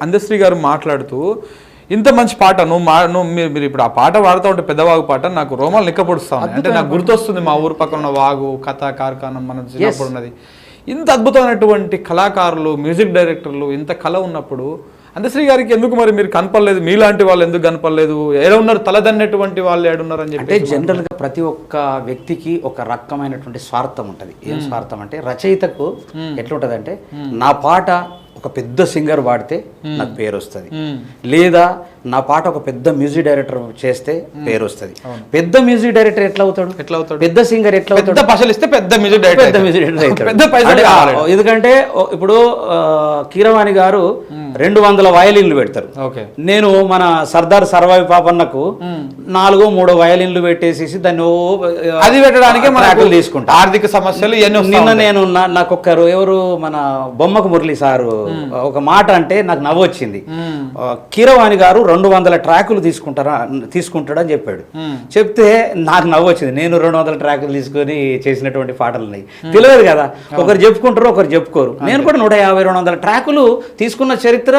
అందశ్రీ గారు మాట్లాడుతూ ఇంత మంచి పాట నువ్వు మా నువ్వు మీరు మీరు ఇప్పుడు ఆ పాట పాడుతూ ఉంటే పెద్దవాగు పాట నాకు రోమాలు నిక్కపొడుస్తా ఉన్నాయి అంటే నాకు గుర్తొస్తుంది మా ఊరు పక్కన ఉన్న వాగు కథ కార్ఖానం మన చిన్నప్పుడు ఉన్నది. ఇంత అద్భుతమైనటువంటి కళాకారులు మ్యూజిక్ డైరెక్టర్లు ఇంత కళ ఉన్నప్పుడు అందశ్రీ గారికి ఎందుకు మరి మీరు కనపడలేదు? మీలాంటి వాళ్ళు ఎందుకు కనపడలేదు? ఏడ ఉన్నారు? తలదన్నటువంటి వాళ్ళు ఏడున్నారు అని అంటే చెప్పి జనరల్గా ప్రతి ఒక్క వ్యక్తికి ఒక రకమైనటువంటి స్వార్థం ఉంటుంది. ఏం స్వార్థం అంటే రచయితకు ఎట్లుంటది అంటే నా పాట ఒక పెద్ద సింగర్ పాడితే నాకు పేరు వస్తుంది లేదా నా పాట ఒక పెద్ద మ్యూజిక్ డైరెక్టర్ చేస్తే పేరు వస్తుంది పెద్ద మ్యూజిక్ డైరెక్టర్ ఎట్లా అవుతాడు ఎట్లా అవుతాడు పెద్ద సింగర్ ఎట్లా అవుతాడు పైసలు ఇస్తే పెద్ద మ్యూజిక్ డైరెక్టర్ పెద్ద మ్యూజిక్ డైరెక్టర్. పెద్ద పైసలు. ఎందుకంటే ఇప్పుడు కీరవాణి గారు రెండు వందల వయలిన్లు పెడతారు. నేను మన సర్దార్ సర్వాయి పాపన్నకు నాలుగో మూడో వయలిన్లు పెట్టేసేసి దాన్ని అది పెట్టడానికే ట్రాకులు తీసుకుంటా. ఆర్థిక సమస్యలు నిన్న. నేను నా- నాకు ఒక్కరు ఎవరు మన బొమ్మకు మురళి సారు ఒక మాట అంటే నాకు నవ్వు వచ్చింది ఆ, కీరవాణి గారు రెండు వందల ట్రాకులు తీసుకుంటారా తీసుకుంటాడని చెప్పాడు. చెప్తే నాకు నవ్వు వచ్చింది. నేను రెండు వందల ట్రాకులు తీసుకొని చేసినటువంటి పాటలు ఉన్నాయి తెలియదు కదా. ఒకరు చెప్పుకుంటారు ఒకరు చెప్పుకోరు. నేను కూడా నూట యాభై రెండు వందల ట్రాకులు తీసుకున్న చరిత్ర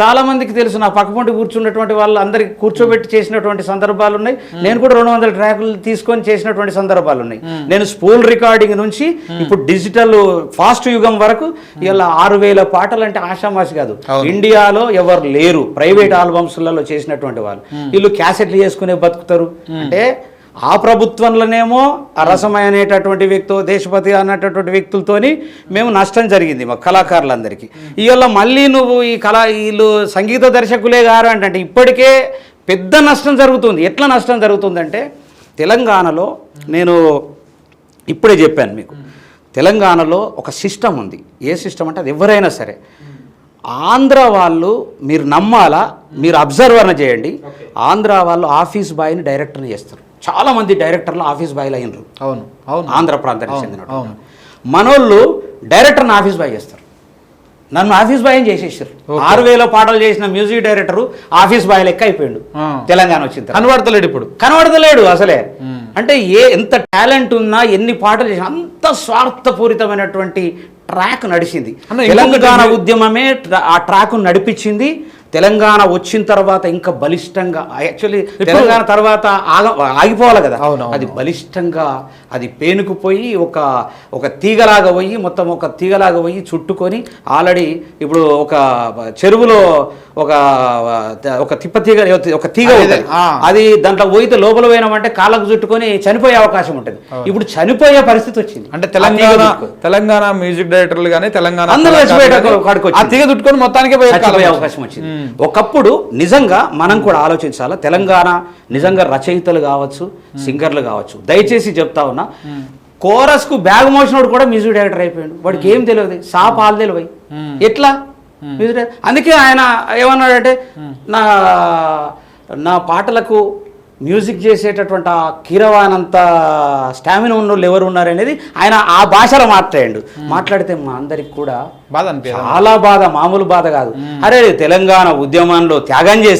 చాలా మందికి తెలుసు. నా పక్కపొంటి కూర్చున్నటువంటి వాళ్ళు అందరికి కూర్చోబెట్టి చేసినటువంటి సందర్భాలు ఉన్నాయి. నేను కూడా రెండు వందల ట్రాకులు తీసుకొని చేసినటువంటి సందర్భాలు ఉన్నాయి. నేను స్పూల్ రికార్డింగ్ నుంచి ఇప్పుడు డిజిటల్ ఫాస్ట్ యుగం వరకు ఇలా ఆరు వేల పాటలు అంటే ఆషామాషి కాదు. ఇండియాలో ఎవరు లేరు. ప్రైవేట్ ఆల్బమ్స్లలో చేసినటువంటి వాళ్ళు. వీళ్ళు క్యాసెట్లు చేసుకునే బతుకుతారు. అంటే ఆ ప్రభుత్వంలోనేమో ఆ రసమయ అనేటటువంటి వ్యక్తి దేశపతి అన్నటువంటి వ్యక్తులతోని మేము నష్టం జరిగింది మా కళాకారులందరికీ. ఇవాళ మళ్ళీ నువ్వు ఈ కళా వీళ్ళు సంగీత దర్శకులే గారు అంటే ఇప్పటికే పెద్ద నష్టం జరుగుతుంది. ఎట్లా నష్టం జరుగుతుందంటే తెలంగాణలో నేను ఇప్పుడే చెప్పాను మీకు. తెలంగాణలో ఒక సిస్టమ్ ఉంది. ఏ సిస్టమ్ అంటే అది ఎవరైనా సరే ఆంధ్ర వాళ్ళు మీరు నమ్మాలా? మీరు అబ్జర్వర్ చేయండి. ఆంధ్ర వాళ్ళు ఆఫీస్ బాయ్ని డైరెక్టర్ని చేస్తారు. చాలా మంది డైరెక్టర్లు ఆఫీస్ బాయ్లు అయినరు. అవును అవును. ఆంధ్ర ప్రాంతానికి చెందిన. మనోళ్ళు డైరెక్టర్ని ఆఫీస్ బాయ్ చేస్తారు. నన్ను ఆఫీస్ బాయ్ చేసేసారు. ఆరు వేల పాటలు చేసిన మ్యూజిక్ డైరెక్టర్ ఆఫీస్ బాయ్ లెక్క అయిపోయాడు. తెలంగాణ తర్వాత. కనబడతలేడు ఇప్పుడు. కనబడతలేడు అసలే. అంటే ఏ ఎంత టాలెంట్ ఉన్నా ఎన్ని పాటలు చేసినా అంత స్వార్థపూరితమైనటువంటి ట్రాక్ నడిచింది. తెలంగాణ ఉద్యమమే ఆ ట్రాక్ నడిపించింది. తెలంగాణ వచ్చిన తర్వాత ఇంకా బలిష్టంగా యాక్చువల్లీ తెలంగాణ తర్వాత ఆగ ఆగిపోవాలి కదా. అది బలిష్టంగా అది పేనుకుపోయి ఒక ఒక తీగలాగా పోయి మొత్తం ఒక తీగలాగా పోయి చుట్టుకొని ఆల్రెడీ ఇప్పుడు ఒక చెరువులో ఒక ఒక తిప్ప తీగ ఒక తీగ అదే, దాంట్లో పోయితే లోపల పోయినామంటే కాళ్ళకు చుట్టుకొని చనిపోయే అవకాశం ఉంటుంది. ఇప్పుడు చనిపోయే పరిస్థితి వచ్చింది. అంటే తెలంగాణ. తెలంగాణ మ్యూజిక్ డైరెక్టర్లు కానీ తెలంగాణ అందరూ. ఆ తీగ చుట్టుకొని మొత్తానికి. అవకాశం వచ్చింది. ఒకప్పుడు నిజంగా మనం కూడా ఆలోచించాలా? తెలంగాణ నిజంగా రచయితలు కావచ్చు సింగర్లు కావచ్చు. దయచేసి చెప్తా ఉన్నా కోరస్కు బ్యాగ్ మోసినోడు కూడా మ్యూజిక్ డైరెక్టర్ అయిపోయాడు. వాడికి ఏం తెలియదు. సా పాలు తెలివై ఎట్లా? మ్యూజిక్ డైరెక్టర్ అందుకే ఆయన ఏమన్నాడంటే నా నా పాటలకు మ్యూజిక్ చేసేటటువంటి ఆ కీరవానంత స్టామినా ఉన్న వాళ్ళు ఎవరు ఉన్నారు అనేది ఆయన ఆ భాషలో మాట్లాడాడు. మాట్లాడితే మా అందరికి కూడా బాధ చాలా బాధ మామూలు బాధ కాదు. అరే తెలంగాణ ఉద్యమంలో త్యాగం చేసి